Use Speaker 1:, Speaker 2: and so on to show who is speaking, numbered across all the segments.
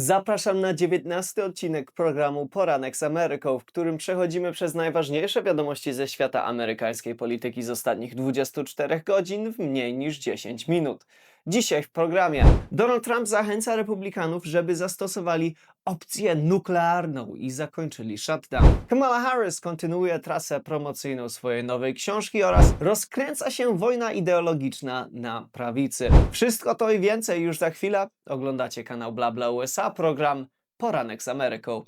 Speaker 1: Zapraszam na 19 odcinek programu Poranek z Ameryką, w którym przechodzimy przez najważniejsze wiadomości ze świata amerykańskiej polityki z ostatnich 24 godzin w mniej niż 10 minut. Dzisiaj w programie Donald Trump zachęca republikanów, żeby zastosowali opcję nuklearną i zakończyli shutdown. Kamala Harris kontynuuje trasę promocyjną swojej nowej książki oraz rozkręca się wojna ideologiczna na prawicy. Wszystko to i więcej już za chwilę. Oglądacie kanał Blabla USA, program Poranek z Ameryką.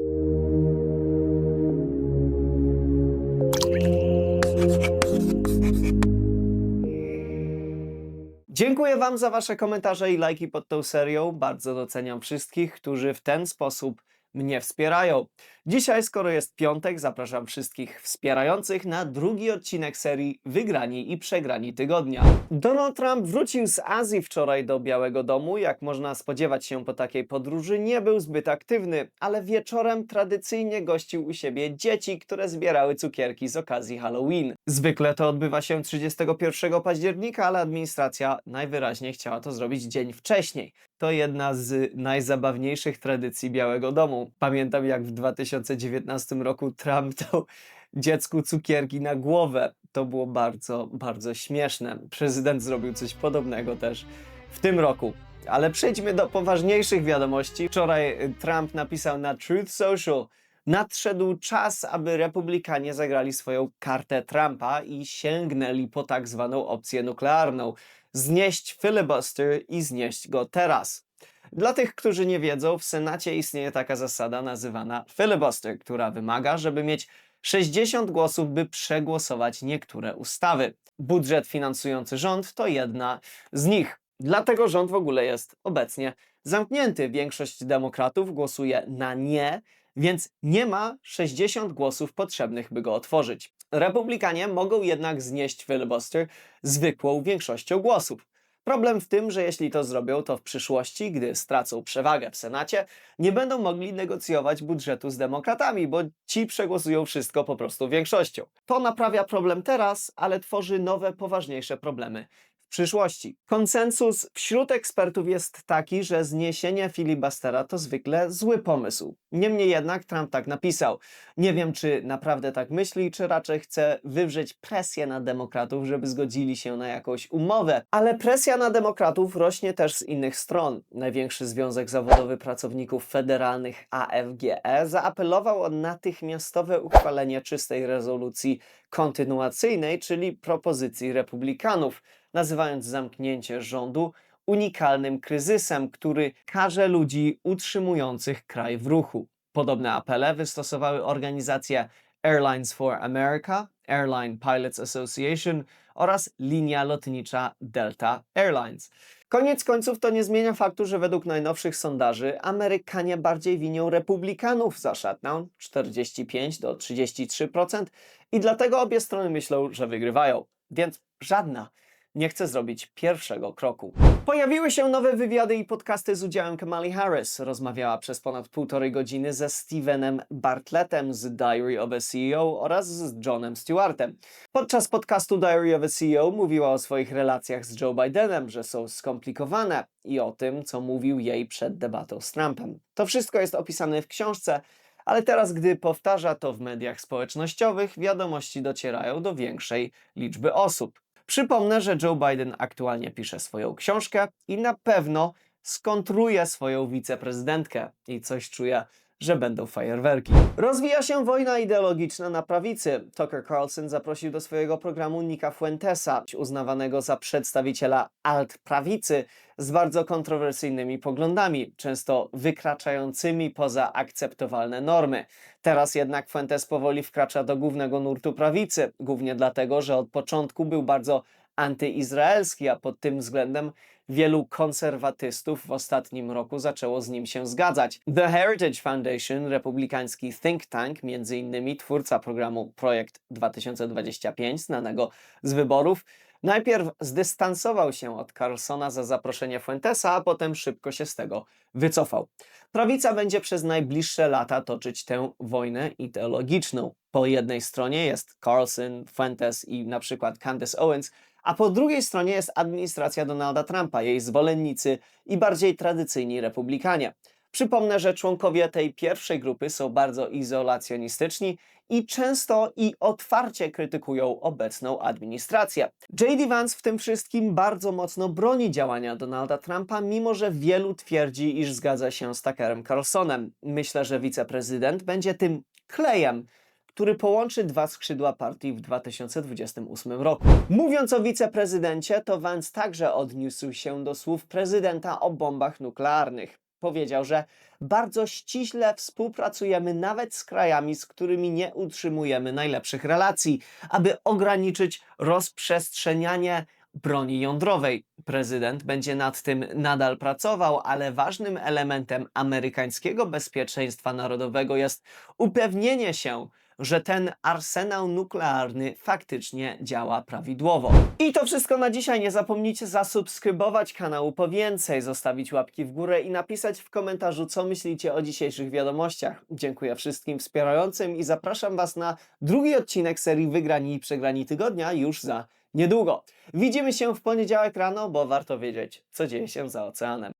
Speaker 1: Dziękuję Wam za Wasze komentarze i lajki pod tą serią. Bardzo doceniam wszystkich, którzy w ten sposób mnie wspierają. Dzisiaj, skoro jest piątek, zapraszam wszystkich wspierających na drugi odcinek serii Wygrani i Przegrani Tygodnia. Donald Trump wrócił z Azji wczoraj do Białego Domu. Jak można spodziewać się po takiej podróży, nie był zbyt aktywny, ale wieczorem tradycyjnie gościł u siebie dzieci, które zbierały cukierki z okazji Halloween. Zwykle to odbywa się 31 października, ale administracja najwyraźniej chciała to zrobić dzień wcześniej. To jedna z najzabawniejszych tradycji Białego Domu. Pamiętam jak w 2019 roku Trump dał dziecku cukierki na głowę. To było bardzo, bardzo śmieszne. Prezydent zrobił coś podobnego też w tym roku. Ale przejdźmy do poważniejszych wiadomości. Wczoraj y, Trump napisał na Truth Social, nadszedł czas, aby republikanie zagrali swoją kartę Trumpa i sięgnęli po tak zwaną opcję nuklearną. Znieść filibuster i znieść go teraz. Dla tych, którzy nie wiedzą, w Senacie istnieje taka zasada nazywana filibuster, która wymaga, żeby mieć 60 głosów, by przegłosować niektóre ustawy. Budżet finansujący rząd to jedna z nich. Dlatego rząd w ogóle jest obecnie zamknięty. Większość demokratów głosuje na nie, więc nie ma 60 głosów potrzebnych, by go otworzyć. Republikanie mogą jednak znieść filibuster zwykłą większością głosów. Problem w tym, że jeśli to zrobią, to w przyszłości, gdy stracą przewagę w Senacie, nie będą mogli negocjować budżetu z demokratami, bo ci przegłosują wszystko po prostu większością. To naprawia problem teraz, ale tworzy nowe, poważniejsze problemy przyszłości. Konsensus wśród ekspertów jest taki, że zniesienie filibustera to zwykle zły pomysł. Niemniej jednak Trump tak napisał. Nie wiem, czy naprawdę tak myśli, czy raczej chce wywrzeć presję na demokratów, żeby zgodzili się na jakąś umowę. Ale presja na demokratów rośnie też z innych stron. Największy Związek Zawodowy Pracowników Federalnych AFGE zaapelował o natychmiastowe uchwalenie czystej rezolucji kontynuacyjnej, czyli propozycji republikanów, nazywając zamknięcie rządu unikalnym kryzysem, który karze ludzi utrzymujących kraj w ruchu. Podobne apele wystosowały organizacje Airlines for America, Airline Pilots Association oraz linia lotnicza Delta Airlines. Koniec końców to nie zmienia faktu, że według najnowszych sondaży Amerykanie bardziej winią republikanów za shutdown 45 do 33% i dlatego obie strony myślą, że wygrywają. Więc żadna nie chce zrobić pierwszego kroku. Pojawiły się nowe wywiady i podcasty z udziałem Kamali Harris. Rozmawiała przez ponad półtorej godziny ze Stevenem Bartlettem z Diary of a CEO oraz z Johnem Stewartem. Podczas podcastu Diary of a CEO mówiła o swoich relacjach z Joe Bidenem, że są skomplikowane i o tym, co mówił jej przed debatą z Trumpem. To wszystko jest opisane w książce, ale teraz, gdy powtarza to w mediach społecznościowych, wiadomości docierają do większej liczby osób. Przypomnę, że Joe Biden aktualnie pisze swoją książkę i na pewno skontruje swoją wiceprezydentkę. I coś czuje, że będą fajerwerki. Rozwija się wojna ideologiczna na prawicy. Tucker Carlson zaprosił do swojego programu Nika Fuentesa, uznawanego za przedstawiciela alt-prawicy z bardzo kontrowersyjnymi poglądami, często wykraczającymi poza akceptowalne normy. Teraz jednak Fuentes powoli wkracza do głównego nurtu prawicy, głównie dlatego, że od początku był bardzo antyizraelski, a pod tym względem wielu konserwatystów w ostatnim roku zaczęło z nim się zgadzać. The Heritage Foundation, republikański think tank, między innymi twórca programu Projekt 2025, znanego z wyborów, najpierw zdystansował się od Carlsona za zaproszenie Fuentesa, a potem szybko się z tego wycofał. Prawica będzie przez najbliższe lata toczyć tę wojnę ideologiczną. Po jednej stronie jest Carlson, Fuentes i na przykład Candace Owens, a po drugiej stronie jest administracja Donalda Trumpa, jej zwolennicy i bardziej tradycyjni republikanie. Przypomnę, że członkowie tej pierwszej grupy są bardzo izolacjonistyczni i często i otwarcie krytykują obecną administrację. J.D. Vance w tym wszystkim bardzo mocno broni działania Donalda Trumpa, mimo że wielu twierdzi, iż zgadza się z Tuckerem Carlsonem. Myślę, że wiceprezydent będzie tym klejem, który połączy dwa skrzydła partii w 2028 roku. Mówiąc o wiceprezydencie, to Vance także odniósł się do słów prezydenta o bombach nuklearnych. Powiedział, że bardzo ściśle współpracujemy nawet z krajami, z którymi nie utrzymujemy najlepszych relacji, aby ograniczyć rozprzestrzenianie broni jądrowej. Prezydent będzie nad tym nadal pracował, ale ważnym elementem amerykańskiego bezpieczeństwa narodowego jest upewnienie się, że ten arsenał nuklearny faktycznie działa prawidłowo. I to wszystko na dzisiaj. Nie zapomnijcie zasubskrybować kanału po więcej, zostawić łapki w górę i napisać w komentarzu, co myślicie o dzisiejszych wiadomościach. Dziękuję wszystkim wspierającym i zapraszam Was na drugi odcinek serii Wygrani i Przegrani Tygodnia już za niedługo. Widzimy się w poniedziałek rano, bo warto wiedzieć, co dzieje się za oceanem.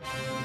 Speaker 1: Thank you.